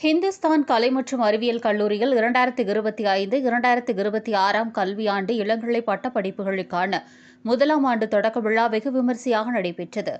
ஹிந்துஸ்தான் கலை மற்றும் அறிவியல் கல்லூரியில் இரண்டாயிரத்தி இருபத்தி ஐந்து இரண்டாயிரத்தி இருபத்தி ஆறாம் கல்வியாண்டு இளங்கலை பட்டப்படிப்புகளுக்கான முதலாம் ஆண்டு தொடக்க விழா வெகு விமரிசையாக நடைபெற்றது.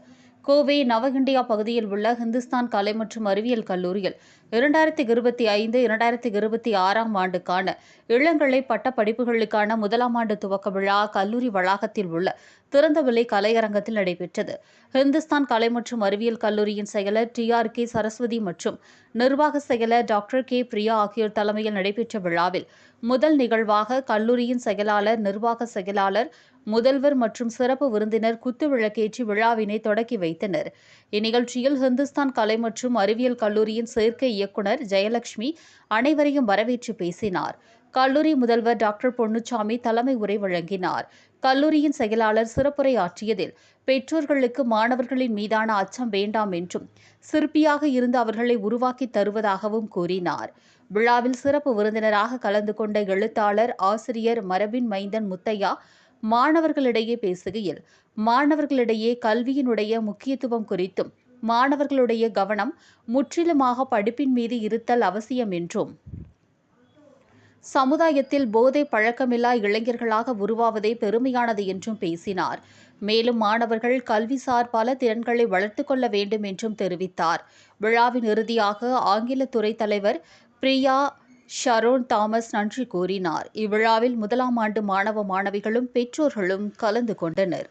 கோவை நவ இந்தியா பகுதியில் உள்ள ஹிந்துஸ்தான் கலை மற்றும் அறிவியல் கல்லூரியில் இரண்டாயிரத்தி இருபத்தி ஐந்து இரண்டாயிரத்தி இருபத்தி ஆறாம் ஆண்டுக்கான இளங்கலை பட்ட படிப்புகளுக்கான முதலாம் ஆண்டு துவக்க விழா கல்லூரி வளாகத்தில் உள்ள திறந்தவெளி கலையரங்கத்தில் நடைபெற்றது. ஹிந்துஸ்தான் கலை மற்றும் அறிவியல் கல்லூரியின் செயலர் டி ஆர் கே சரஸ்வதி மற்றும் நிர்வாக செயலர் டாக்டர் கே பிரியா ஆகியோர் தலைமையில் நடைபெற்ற விழாவில் முதல் நிகழ்வாக கல்லூரியின் செயலாளர் நிர்வாக செயலாளர் முதல்வர் மற்றும் சிறப்பு விருந்தினர் குத்துவிளக்கேற்றி விழாவினை தொடக்கி வைத்தனர். இந்நிகழ்ச்சியில் ஹிந்துஸ்தான் கலை மற்றும் அறிவியல் கல்லூரியின் சேர்க்கை இயக்குநர் ஜெயலட்சுமி அனைவரையும் வரவேற்று பேசினார். கல்லூரி முதல்வர் டாக்டர் பொன்னுச்சாமி தலைமை உரை வழங்கினார். கல்லூரியின் செயலாளர் சிறப்புரை ஆற்றியதில் பெற்றோர்களுக்கு மாணவர்களின் மீதான அச்சம் வேண்டாம் என்றும் சிற்பியாக இருந்து அவர்களை உருவாக்கி தருவதாகவும் கூறினார். விழாவில் சிறப்பு விருந்தினராக கலந்து கொண்ட எழுத்தாளர் ஆசிரியர் மரபின் மைந்தன் முத்தையா மாணவர்களிடையே பேசுகையில் மாணவர்களிடையே கல்வியினுடைய முக்கியத்துவம் குறித்தும் மாணவர்களுடைய கவனம் முற்றிலுமாக படிப்பின் மீது இருத்தல் அவசியம் என்றும் சமுதாயத்தில் போதை பழக்கமில்லா இளைஞர்களாக உருவாவதே பெருமையானது என்றும் பேசினார். மேலும் மாணவர்கள் கல்விசார் பல திறன்களை வளர்த்துக் கொள்ள வேண்டும் என்றும் தெரிவித்தார். விழாவின் இறுதியாக ஆங்கில துறை தலைவர் பிரியா ஷரோன் தாமஸ் நன்றி கூறினார். இவ்விழாவில் முதலாம் ஆண்டு மாணவ மாணவிகளும் பெற்றோர்களும் கலந்து கொண்டனர்.